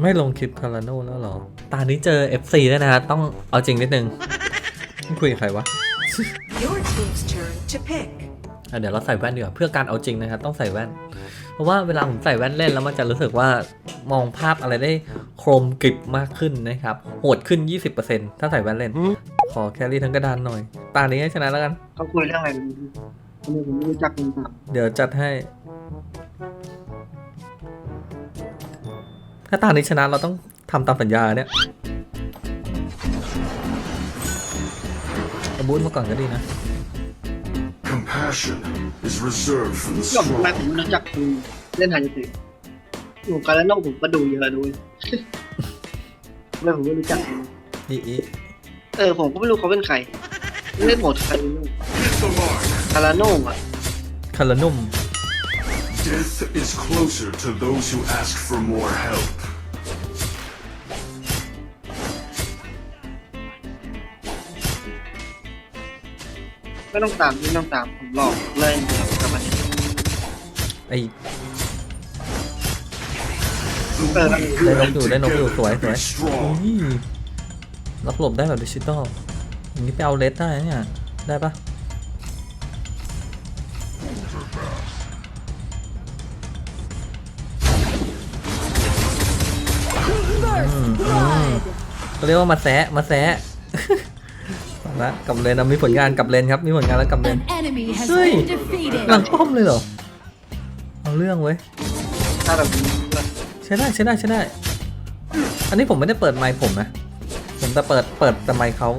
ไม่ลงคลิปคาราโน่แล้วเหรอตอนนี้เจอ FC แล้วยนะฮะ ต้องเอาจริงนิดนึงคุยกับใครวะ Your team's turn to pick. อะเดี๋ยวเราใส่แว่นดีกว่าเพื่อการเอาจริงนะครับต้องใส่แว่น เพราะว่าเวลาผมใส่แว่นเล่นแล้วมันจะรู้สึกว่ามองภาพอะไรได้โครมกริบมากขึ้นนะครับโหดขึ้น 20%ถ้าใส่แว่นเล่น ขอแครี่ทั้งกระดานหน่อย ตานี้ให้ชนะแล้วกันเขาคุยเรื่องอะไรกันทำไมผมไม่รู้จักคนต่างเดี๋ยวจัดให้ ถ้าตานี้ชนะเราต้องทำตามสัญญาเนี่ยเอาบูธมาก่อนก็ดีนะ Compassion is reserved for the ก็ทำไม strong. ผมไม่รู้จักคุณเล่นไฮยาติอยู่กันแล้วนอกผมก็ดูเยอะด้วยทำไมผมไม่รู้จักคุณอีอีเออผมก็ไม่รู้เขาเป็นใคร เล่นโหมดคาราโน่ Hit the mark. คาราโน่อะคารานุ่ม Death is closer to those who ask for more help. ไม่ต้องตามไม่ต้องตามผมหลอกเล่นเดียวกับมันไอ The Uh, weak Đây, band đóng đủ, đây, đóng đủ, together tuổi, to be tuổi. strong. อุ้ยรับหลบได้แบบดิจิตอลอย่างนี้ไปเอาเลสได้นะเนี่ย ได้ปะอืมอืมเขาเรียกว่ามาแซะมาแซะ มาละกับเลนนะมีผลงานกับเลนครับ มีผลงานแล้วกับเลน An enemy has Ui. been defeated. หลังป้อมเลยเหรอ เอาเรื่องเว้ยถ้าแบบนี้ใช้ได้ใช้ได้ใช้ได้ อันนี้ผมไม่ได้เปิดไมค์ผมนะ ผมแต่เปิดเปิดแต่ไมค์เขา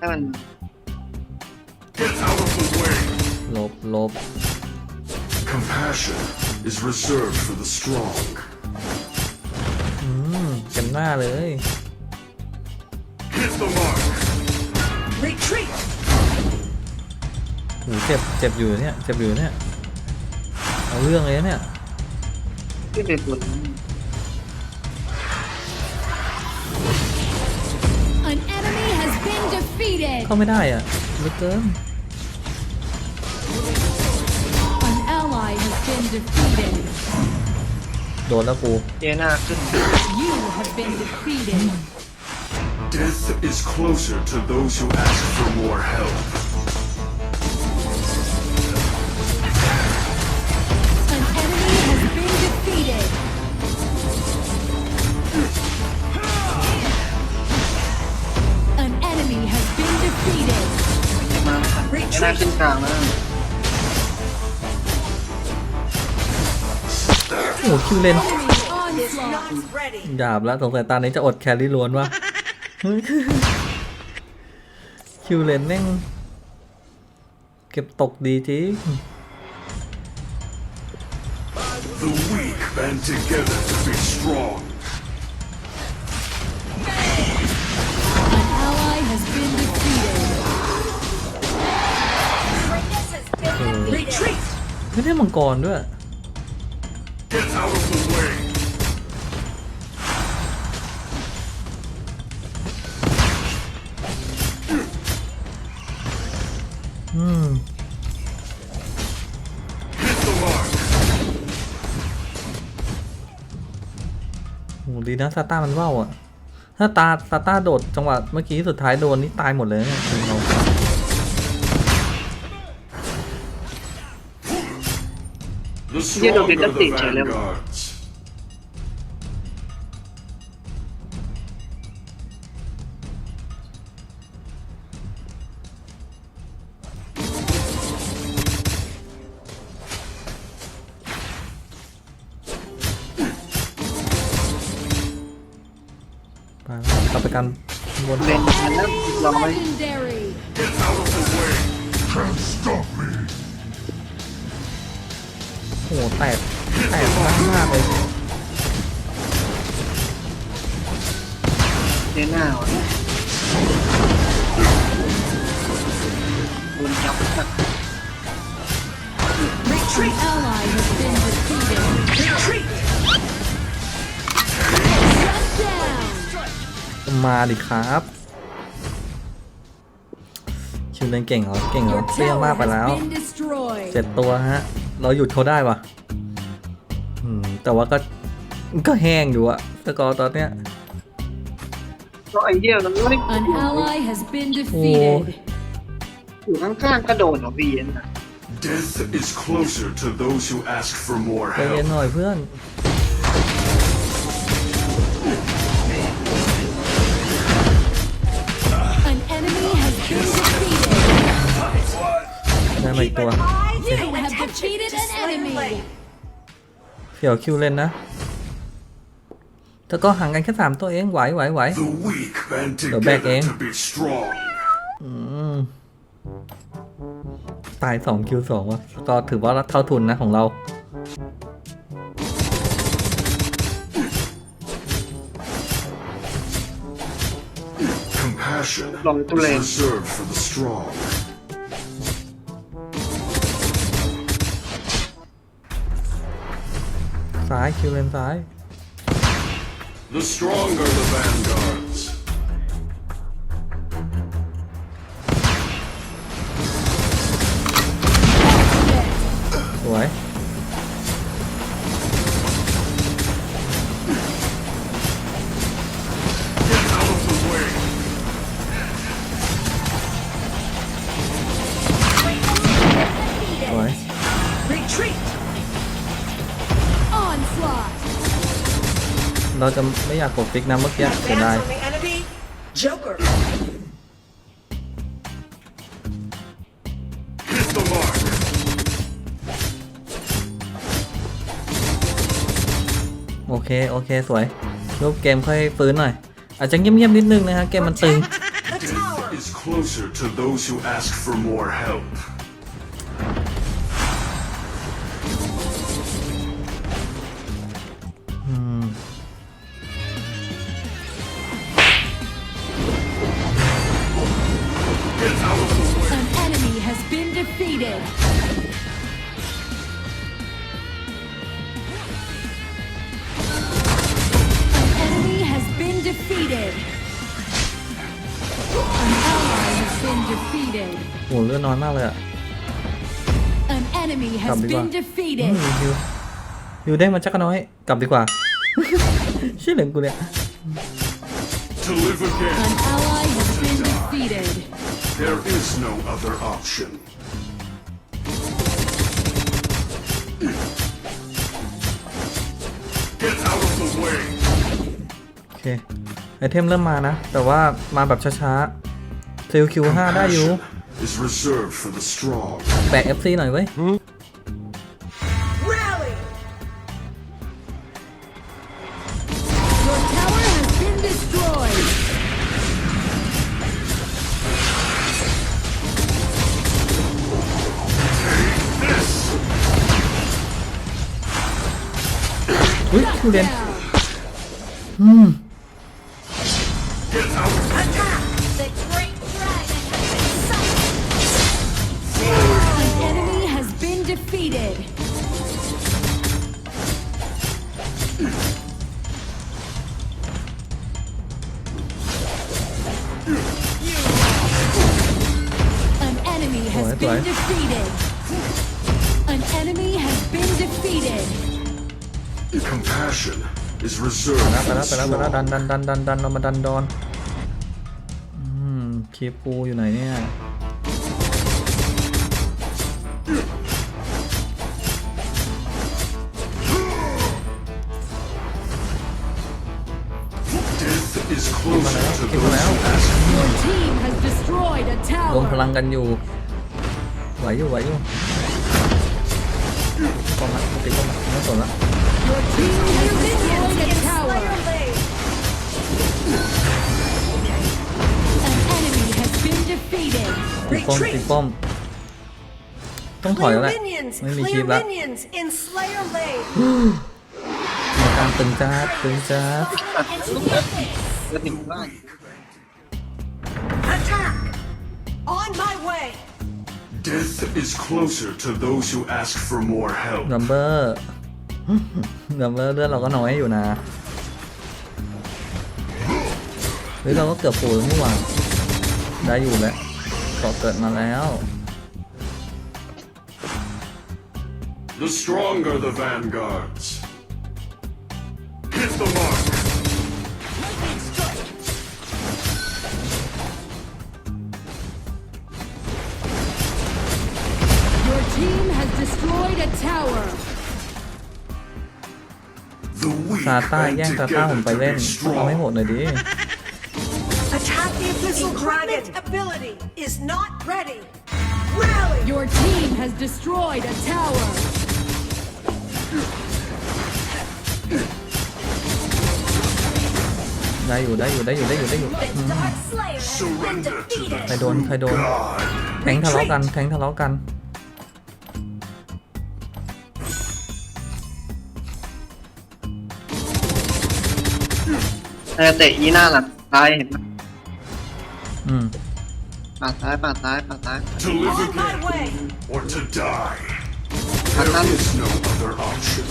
ถ้ามัน Get out of the way. ลบลบ Compassion is reserved for the strong. อืมเต็มหน้าเลย Hit the mark. Retreat. หูเจ็บเจ็บอยู่เนี่ยเจ็บอยู่เนี่ยเอาเรื่องเลยนะเนี่ยที่เป็นผล An enemy has been defeated. เข้าไม่ได้อะเหลือเกิน An ally has been defeated. โดนแล้วกูเจน่าขึ้น You have been defeated. Death is closer to those who ask for more help. An enemy has been defeated. An enemy has been defeated. มาเจน่าขึ้นกลางแล้วโอ้โหคิวเลน Enemy Is onslaught. not ready. หยาบแล้วสงสัยตานี้จะอดแครี่ล้วนวะ คิวเลนแม่งเก็บตกดีจริง The weak band together to be strong. An ally has been defeated. Retreat. ไม่ได้มังกรด้วย อืม Hit the mark. โหดีนะซาต้ามันว่าวอะ ถ้าตาซาต้าโดดจังหวะเมื่อกี้สุดท้ายโดนนี่ตายหมดเลยเนี่ยทีมเรา The Yeah, no, strong they are the don't teach, I love it. vanguards. ไป แล้วกลับไปกันวนเล่นมันแล้วรอไว้ Legendary. Get out of the way. Can't stop me. โอ้โหแตกแตกมากมากเลยเจน่าวะโดนจับแบบ An ally has been defeated. มาดิครับคิวเลนเก่งเหรอเก่งเหรอ Your เปรี้ยง tower มากไป has แล้ว been destroyed. เจ็ดตัวฮะ เราหยุดเขาได้ปะอืมแต่ว่าก็มันก็แห้งอยู่อะสกอร์ตอนเนี้ยก็ไอเดียมันไม่ An ally has been Oh. defeated. อยู่ข้างๆกระโดดของพี่เอ็นนะ Death is closer to those who ask for more ใจเย็น help. หน่อยเพื่อน อีก Keep ตัว an eye You and have attention defeated to an Slayer enemy. Lane. เสี่ยวคิวเล่นนะแต่ก็ห่างกันแค่สามตัวเองไหวไหวไหว The weak band Go back together in. to be strong. อืมตายสองคิวสองวะก็ถือว่าเท่าทุนนะของเรา Compassion Long to is lane. reserved for ซ้ายคิวเลนซ้าย The strong are the vanguards. เราจะไม่อยากกดฟิกนะเมื่อกี้เสีย Advance ดาย on the enemy. Joker. Hit the mark. โอเค โอเค สวย รูปเกมค่อยฟื้นหน่อย อาจจะเงียบๆนิดนึงนะฮะ เกมมันตึง The tower. Death is closer to those who ask for more help. โหเลือดน้อยมากเลยอะ An enemy has Cầm đi been qua. อื defeated. มฮิวฮิวได้มาจักรน้อย กลับดีกว่า ชื่อเหลืองกูเนี่ย To live again, An ally has been defeated. there is no other option. Get out of the way. โอเค ไอเทมเริ่มมานะ แต่ว่ามาแบบช้าๆซิลคิวห้าได้อยู่ Compassion is reserved for the strong. แปะ FC หน่อยเว้ย Rally. Your tower has been destroyed. This อุ้ยคิวเลน Down. get out. Has Ủa, been vậy? defeated. An enemy has been defeated. Compassion is reserved ไป for แล้ว the ไปแล้วไปแล้วดัน strong. ดันดันดันดันเรามาดันดอนอืมคีปูอยู่ไหนเนี่ย Death is closer to Keep those an eye who out. ask. Your team has destroyed a รวมพ tower. ลังกันอยู่ ไหวอยู่ไหวอยู่ป้อมละติดป้อมละไม่สนละ Your team has destroyed a tower. Lane. An enemy has been defeated. ติดป้อมติดป้อมต้องถอยแล้ว Clear แหละ minions. ไม่มีคลิ Clear ปละ minions in Slayer Lane. ในการตึงจ้าดตึงจ้าดแล้วถึงบ้าน Attack. On my way. Death is closer to those who ask for more help. ดัมเบอร์ ดัมเบอร์เลือดเราก็น้อยอยู่นะเฮ้ยเราก็เกือบปูแล้วนี่หว่าได้อยู่แล้วเกาะเกิดมาแล้ว The strong are the vanguards. Hit the mark. up. ซาต้า band แย่งซาต้าผม together ไป to เล่น be เอาให้โห strong. ดหน่อยดิ Attack the Abyssal Dragon. ability is not ready. Rally. Your team has destroyed a tower. ได้อยู่ได้อยู่ได้อยู่ได้อยู่ได้อยู่ Dark Slayer has been Surrender to defeated. ใครโดน ใครโดน God. แทงทะเลาะกัน แทงทะเลาะกัน เออเตะยีหน้าหลังซ้ายเห็นไหมอืมปาดซ้ายปาดซ้ายปาดซ้าย To live On my again way. or to die. Cut There that. is no other option.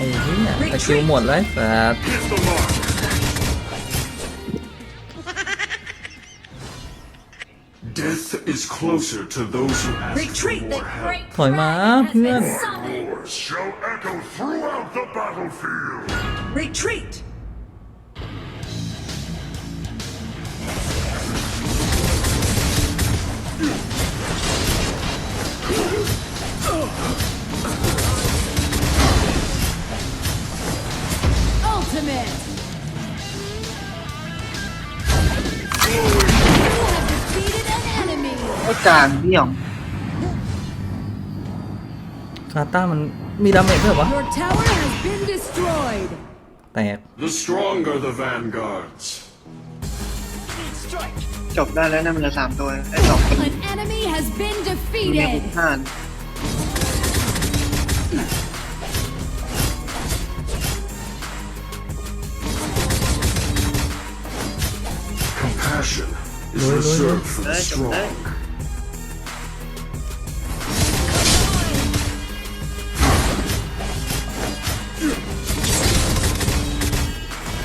อ้เหี้ยสกิลหมดเลยแต่ Hit the mark. Death is closer to those who ask Retreat. for more help. ถอยมาเพื่อน Roars shall echo throughout the battlefield. Retreat. าเมจด้วยเหรอวะ Your tower has been destroyed. แตก The strong are the vanguards. จบได้แล้วนะมันเหลือสามตัวไอ้สองคน An enemy has been อยู่ในหุบ defeated. ห้าน Compassion is Lôi, lôi, reserved for the Đấy, chụp strong. đấy.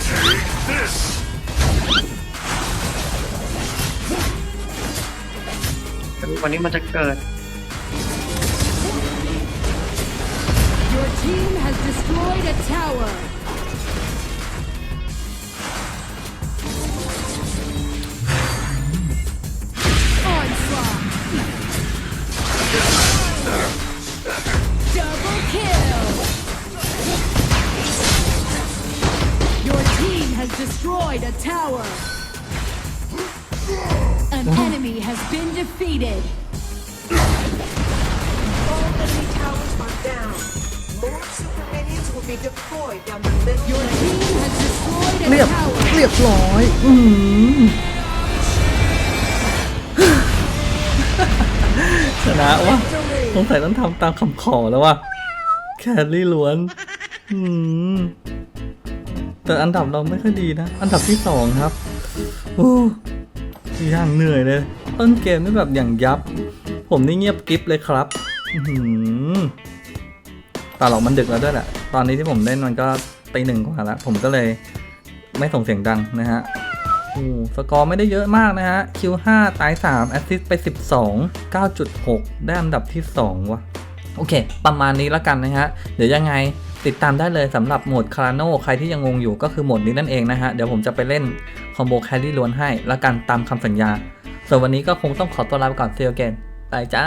Take this! วันนี้มันจะเกิด Your team has destroyed a tower. Has destroyed a tower. An enemy has been defeated. All enemy towers are down. More super minions will be deployed down the middle Your lane. team has destroyed a เรียบ tower. เรียบร้อย อืมชนะวะสงสัยต้องทำตามคำขอแล้ววะ แครี่ล้วน อืม แต่อันดับเราไม่ค่อยดีนะ อันดับที่สองครับโอ้อย่างเหนื่อยเลย ต้นเกมนี่แบบอย่างยับ ผมนี่เงียบกริฟเลยครับอือหือตาหลอกมันดึกแล้วด้วยแหละ ตอนนี้ที่ผมเล่นมันก็ตีหนึ่งกว่าแล้ว ผมก็เลยไม่ส่งเสียงดังนะฮะโอ้สกอร์ไม่ได้เยอะมากนะฮะ Q5 ตาย3แอสซิสต์ไป12 9.6ได้อันดับที่2วะโอเค ประมาณนี้แล้วกันนะฮะ เดี๋ยวยังไง ติดตามได้เลยสำหรับโหมดคาราโนใครที่ยังงงอยู่ก็คือโหมดนี้นั่นเองนะฮะ เดี๋ยวผมจะไปเล่นคอมโบแครี่ล้วนให้และกันตามคำสัญญา ส่วนวันนี้ก็คงต้องขอตัวลาไปก่อนเซียเกนไปจ้า